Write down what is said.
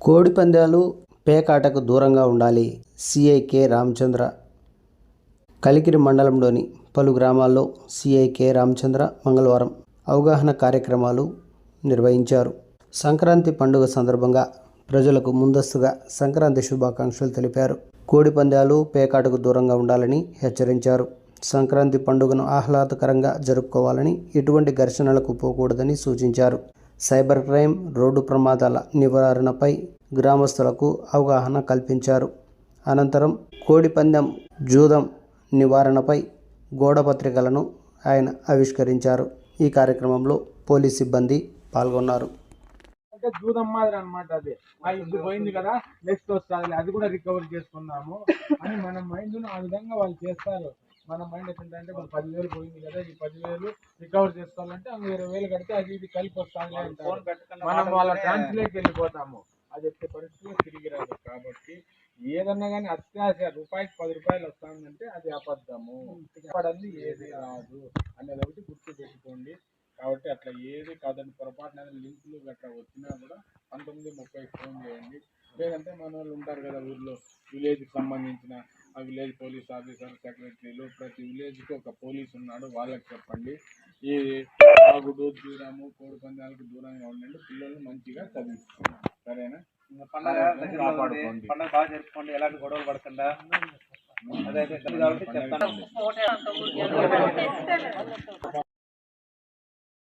కోడి పందాలు పేకాటకు దూరంగా ఉండాలి. సిఐకే రామచంద్ర. కలికిరి మండలంలోని పలు గ్రామాల్లో సిఐకే రామచంద్ర మంగళవారం అవగాహన కార్యక్రమాలు నిర్వహించారు. సంక్రాంతి పండుగ సందర్భంగా ప్రజలకు ముందస్తుగా సంక్రాంతి శుభాకాంక్షలు తెలిపారు. కోడి పందాలు పేకాటకు దూరంగా ఉండాలని హెచ్చరించారు. సంక్రాంతి పండుగను ఆహ్లాదకరంగా జరుపుకోవాలని ఎటువంటి ఘర్షణలకు పోకూడదని సూచించారు. సైబర్ క్రైమ్ రోడ్డు ప్రమాదాల నివారణపై గ్రామస్తులకు అవగాహన కల్పించారు. అనంతరం కోడిపందెం జూదం నివారణపై గోడ పత్రికలను ఆయన ఆవిష్కరించారు. ఈ కార్యక్రమంలో పోలీస్ సిబ్బంది పాల్గొన్నారు. అంటే జూదం మాదిరి అనమాట అది. ఆ ఇల్లు పోయింది కదా నెక్స్ట్ వస్తుంది. అది కూడా రికవర్ చేసుకున్నాము అని మన మైండ్ ఆ విధంగా వాళ్ళు చేస్తారు. మన మైండ్ ఎట్లుంటే మన పదివేలు పోయింది కదా ఈ పదివేలు రికవర్ చేసుకోవాలంటే అంగ ఇరవై వేలు కడితే అది ఇది కలిపి అంటారు. మనం వాళ్ళ ట్రాన్స్లేట్ వెళ్ళిపోతాము. అది ఎట్టి పరిస్థితిలో తిరిగి రాదు కాబట్టి ఏదన్నా కానీ అత్యాశ రూపాయికి పది రూపాయలు వస్తుందంటే అది అబద్ధము. పడంది ఏది రాదు అనేది ఒకటి గుర్తు పెట్టుకోండి కాబట్టి అట్లా ఏది కాదని పొరపాటున లింకులు గట్రా వచ్చినా కూడా పంతొమ్మిది ముప్పై ఫోన్ చేయండి. లేదంటే మన వాళ్ళు ఉంటారు కదా ఊర్లో విలేజ్కి సంబంధించిన ఆ విలేజ్ పోలీస్ ఆఫీసర్ సెక్రటరీలు ప్రతి విలేజ్కి ఒక పోలీస్ ఉన్నాడు వాళ్ళకి చెప్పండి ఈ తాగుడు దూరము కోడి పందాలకు దూరంగా ఉండండి పిల్లల్ని మంచిగా చదివించుకోండి సరేనా పండగ. కాపాడుకోండి. పండగ బాగా జరుపుకోండి ఎలాంటి గొడవలు పడకుండా కాబట్టి చెప్తాను